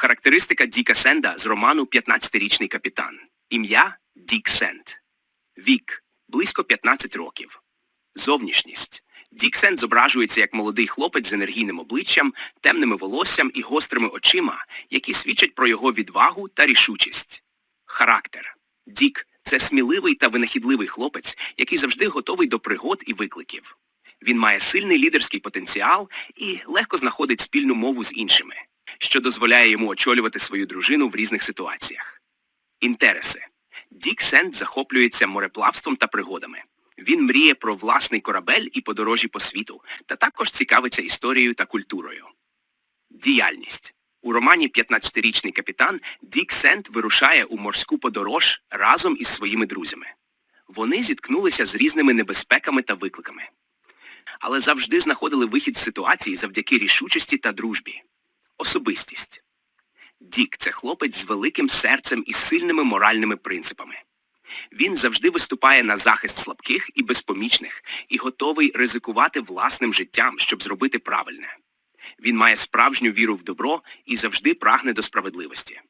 Характеристика Діка Сенда з роману «15-річний капітан». Ім'я Дік Сенд. Вік близько 15 років. Зовнішність. Дік Сенд зображується як молодий хлопець з енергійним обличчям, темними волоссям і гострими очима, які свідчать про його відвагу та рішучість. Характер. Дік це сміливий та винахідливий хлопець, який завжди готовий до пригод і викликів. Він має сильний лідерський потенціал і легко знаходить спільну мову з іншими, що дозволяє йому очолювати свою дружину в різних ситуаціях. Інтереси. Дік Сенд захоплюється мореплавством та пригодами. Він мріє про власний корабель і подорожі по світу, та також цікавиться історією та культурою. Діяльність. У романі «15-річний капітан» Дік Сент вирушає у морську подорож разом із своїми друзями. Вони зіткнулися з різними небезпеками та викликами. Але завжди знаходили вихід з ситуації завдяки рішучості та дружбі. Особистість. Дік це хлопець з великим серцем і сильними моральними принципами. Він завжди виступає на захист слабких і безпомічних і готовий ризикувати власним життям, щоб зробити правильне. Він має справжню віру в добро і завжди прагне до справедливості.